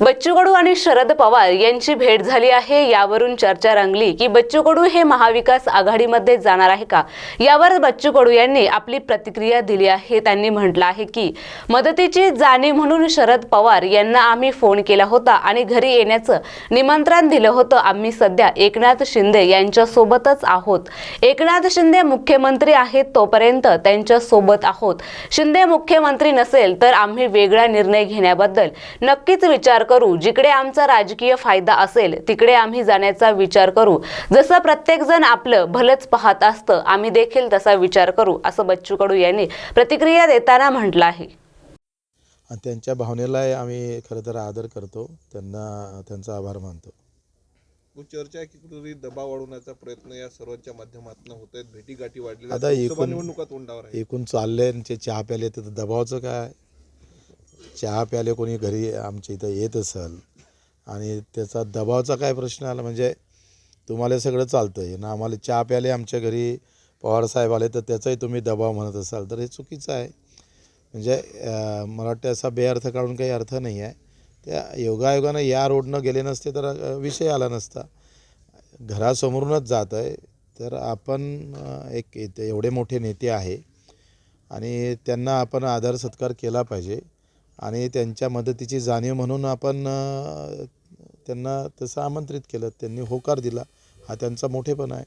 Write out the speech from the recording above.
बच्चू कडू आणि शरद पवार यांची भेट झाली आहे. यावरून चर्चा रंगली की बच्चू कडू हे महाविकास आघाडीमध्ये जाणार आहे का? यावर बच्चू कडू यांनी आपली प्रतिक्रिया दिली आहे. त्यांनी म्हटलं आहे की मदतीची जाणीव म्हणून शरद पवार यांना आम्ही फोन केला होता आणि घरी येण्याचं निमंत्रण दिलं होतं. आम्ही सध्या एकनाथ शिंदे यांच्यासोबतच आहोत. एकनाथ शिंदे मुख्यमंत्री आहेत तोपर्यंत त्यांच्यासोबत आहोत. शिंदे मुख्यमंत्री नसेल तर आम्ही वेगळा निर्णय घेण्याबद्दल नक्कीच विचार करू जिकडे आमचा राजकीय फायदा असेल तिकडे आम्ही जाण्याचा विचार करू. जसं प्रत्येक जण आपलं भलंच पाहत असतं आम्ही देखील तसा विचार करू असं बच्चू कडू यांनी प्रतिक्रिया देताना म्हटलं आहे. आणि त्यांच्या भावनेलाही आम्ही खरं तर आदर करतो. त्यांना त्यांचा आभार मानतो. चर्चा कुठेतरी दबाव वाढवण्याचा प्रयत्न या सर्वांच्या माध्यमातून होत आहेत? भेटी गाठी वाढलेल्या आता एकूण- निवडणुका तोंडावर आहे. एकूण चालले चहा प्याले तर दबावाचं काय? चहा प्याले कोणी घरी आमच्या इथं येत असेल आणि त्याचा दबावचा काय प्रश्न आला म्हणजे तुम्हाला सगळं चालतं आहे ना आम्हाला चहा प्याले आमच्या घरी पवारसाहेब आले तर त्याचाही तुम्ही दबाव म्हणत असाल तर हे चुकीचं आहे. म्हणजे मला वाटतं असा बेअर्थ काढून काही अर्थ नाही आहे. त्या योगायोगानं या रोडनं गेले नसते तर विषय आला नसता. घरासमोरूनच जात आहे. तर आपण एक एवढे मोठे नेते आहे. आणि त्यांना आपण आदर सत्कार केला पाहिजे. आणि त्यांच्या मदतीची जाणीव म्हणून आपण त्यांना तसं आमंत्रित केलं. त्यांनी होकार दिला. हा त्यांचा मोठेपणा आहे.